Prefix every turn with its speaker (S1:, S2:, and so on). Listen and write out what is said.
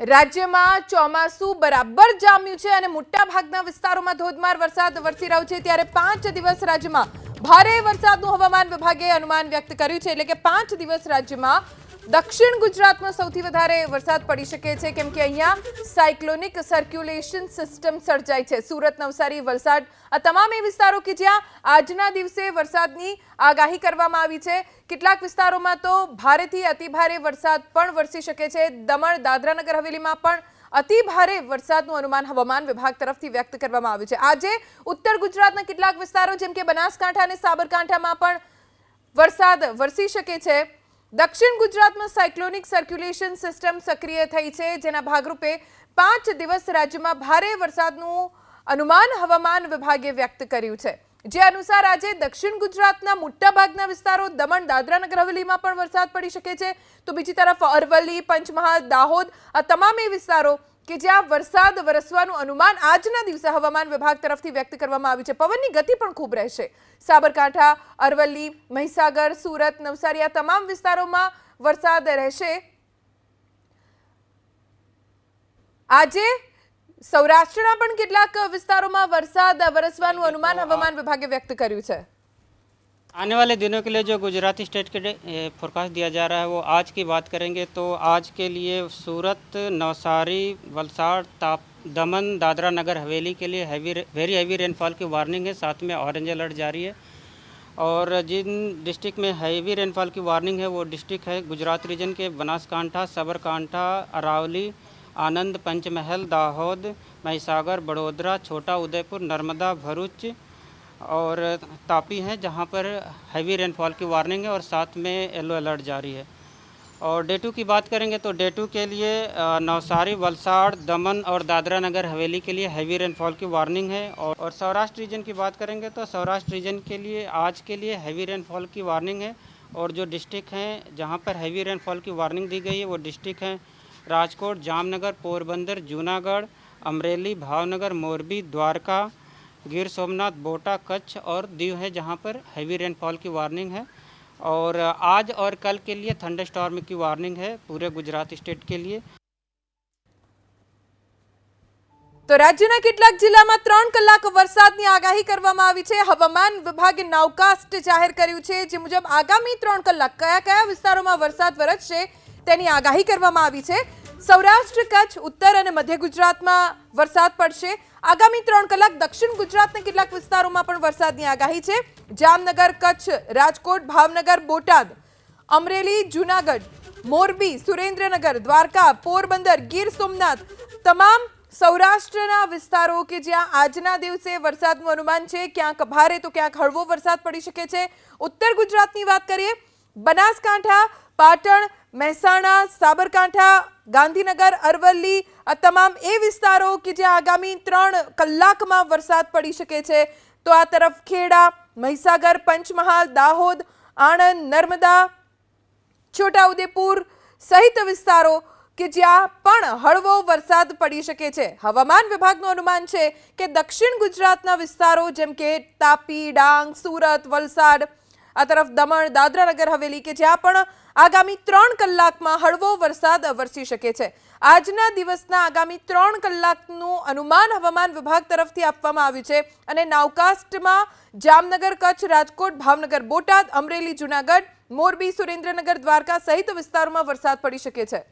S1: રાજ્યમાં ચોમાસું બરાબર જામ્યું છે અને મોટા ભાગના વિસ્તારોમાં ધોધમાર વરસાદ વરસી રહ્યો છે. ત્યારે પાંચ દિવસ રાજ્યમાં ભારે વરસાદનું હવામાન વિભાગે અનુમાન વ્યક્ત કર્યું છે. એટલે કે પાંચ દિવસ રાજ્યમાં દક્ષિણ ગુજરાતમાં સૌથી વધારે વરસાદ પડી શકે છે, કેમ કે અહીંયા સાયક્લોનિક સર્ક્યુલેશન સિસ્ટમ સર્જાઈ છે. સુરત, નવસારી, વલસાડ, આ તમામ એ વિસ્તારો કે જ્યાં આજના દિવસે વરસાદની આગાહી કરવામાં આવી છે. કેટલાક વિસ્તારોમાં તો ભારેથી અતિભારે વરસાદ પણ વરસી શકે છે. દમણ, દાદરાનગર હવેલીમાં પણ અતિ ભારે વરસાદનું અનુમાન હવામાન વિભાગ તરફથી વ્યક્ત કરવામાં આવ્યું છે. આજે ઉત્તર ગુજરાતના કેટલાક વિસ્તારો, જેમ કે બનાસકાંઠા અને સાબરકાંઠામાં પણ વરસાદ વરસી શકે છે. દક્ષિણ ગુજરાતમાં સાયક્લોનિક સર્ક્યુલેશન સિસ્ટમ સક્રિય થઈ છે, જેના ભાગરૂપે પાંચ દિવસ રાજ્યમાં ભારે વરસાદનું અનુમાન હવામાન વિભાગે વ્યક્ત કર્યું છે. જે અનુસાર આજે દક્ષિણ ગુજરાતના મોટાભાગના વિસ્તારો દમણ દાદરાનગર હવેલીમાં પણ વરસાદ પડી શકે છે. તો બીજી તરફ અરવલ્લી, પંચમહાલ, દાહોદ આ તમામ એ વિસ્તારો કે જ્યાં વરસાદ વરસવાનું અનુમાન આજના દિવસે હવામાન વિભાગ તરફથી વ્યક્ત કરવામાં આવ્યું છે. પવનની ગતિ પણ ખૂબ રહેશે. સાબરકાંઠા, અરવલ્લી, મહીસાગર, સુરત, નવસારી આ તમામ વિસ્તારોમાં વરસાદ રહેશે. આજે સૌરાષ્ટ્રના પણ કેટલાક વિસ્તારોમાં વરસાદ વરસવાનું અનુમાન હવામાન વિભાગે વ્યક્ત કર્યું છે.
S2: आने वाले दिनों के लिए जो गुजराती स्टेट के फोरकास्ट दिया जा रहा है, वो आज की बात करेंगे। तो आज के लिए सूरत, नवसारी, वलसाड़, ताप दमन, दादरा नगर, हवेली के लिए हैवी वेरी हैवी रेनफॉल की वार्निंग है। साथ में ऑरेंज अलर्ट जारी है। और जिन डिस्ट्रिक्ट में हैवी रेनफॉल की वार्निंग है, वो डिस्ट्रिक्ट है गुजरात रीजन के बनासकांठा, साबरकांठा, अरावली, आनंद, पंचमहल, दाहोद, महिसागर, बड़ोदरा, छोटा उदयपुर, नर्मदा, भरूच और तापी हैं जहाँ पर हैवी रेनफॉल की वार्निंग है और साथ में येलो अलर्ट जारी है। और डे टू की बात करेंगे तो डे टू के लिए नवसारी वलसाड़ दमन और दादरा नगर हवेली के लिए हैवी रेनफॉल की वार्निंग है। और, और सौराष्ट्र रीजन की बात करेंगे तो सौराष्ट्र रीजन के लिए आज के लिए हैवी रेनफॉल की वार्निंग है। और जो डिस्ट्रिक्ट हैं जहाँ पर हैवी रेनफॉल की वार्निंग दी गई है वो डिस्ट्रिक्ट हैं राजकोट जामनगर पोरबंदर जूनागढ़ अमरेली भावनगर मोरबी द्वारका गिर सोमनाथ बोटा कच्छ और दीव है जहाँ पर हैवी रेनफॉल की वार्निंग है और आज और कल के लिए थंडर स्टॉर्म की वार्निंग है पूरे गुजरात स्टेट के लिए
S1: તો રાજ્યના કેટલાક જિલ્લામાં ત્રણ કલાક વરસાદની આગાહી કરવામાં આવી છે હવામાન વિભાગે નાવકાસ્ટ જાહેર કર્યું છે જે મુજબ આગામી ત્રણ કલાક કયા કયા વિસ્તારોમાં વરસાદ વરસશે તેની આગાહી કરવામાં આવી છે સૌરાષ્ટ્ર, કચ્છ, ઉત્તર અને મધ્ય ગુજરાતમાં વરસાદ પડશે. આગામી ત્રણ કલાક દક્ષિણ ગુજરાતના કેટલાક વિસ્તારોમાં પણ વરસાદની આગાહી છે. જામનગર, કચ્છ, રાજકોટ, ભાવનગર, બોટાદ, અમરેલી, જૂનાગઢ, મોરબી, સુરેન્દ્રનગર, દ્વારકા, પોરબંદર, ગીર સોમનાથ તમામ સૌરાષ્ટ્રના વિસ્તારો કે જ્યાં આજના દિવસે વરસાદનું અનુમાન છે, ક્યાંક ભારે તો ક્યાંક હળવો વરસાદ પડી શકે છે. ઉત્તર ગુજરાતની વાત કરીએ, બનાસકાંઠા, પાટણ મહેસાણા, સાબરકાંઠા, ગાંધીનગર, અરવલ્લી આ તમામ એ વિસ્તારો કે જ્યાં આગામી ત્રણ કલાકમાં વરસાદ પડી શકે છે, તો આ તરફ ખેડા, મહીસાગર, પંચમહાલ, દાહોદ, આણંદ, નર્મદા, છોટાઉદેપુર સહિત વિસ્તારો કે જ્યાં પણ હળવો વરસાદ પડી શકે છે. હવામાન વિભાગનું અનુમાન છે કે દક્ષિણ ગુજરાતના વિસ્તારો જેમ કે તાપી, ડાંગ, સુરત, વલસાડ આ તરફ દમણ દાદરાનગર હવેલી કે જ્યાં પણ આગામી ત્રણ કલાકમાં હળવો વરસાદ વરસી શકે છે. આજના દિવસના આગામી ત્રણ કલાકનું અનુમાન હવામાન વિભાગ તરફથી આપવામાં આવ્યું છે અને નાવકાસ્ટમાં જામનગર, કચ્છ, રાજકોટ, ભાવનગર, બોટાદ, અમરેલી, જુનાગઢ, મોરબી, સુરેન્દ્રનગર, દ્વારકા સહિત વિસ્તારોમાં વરસાદ પડી શકે છે.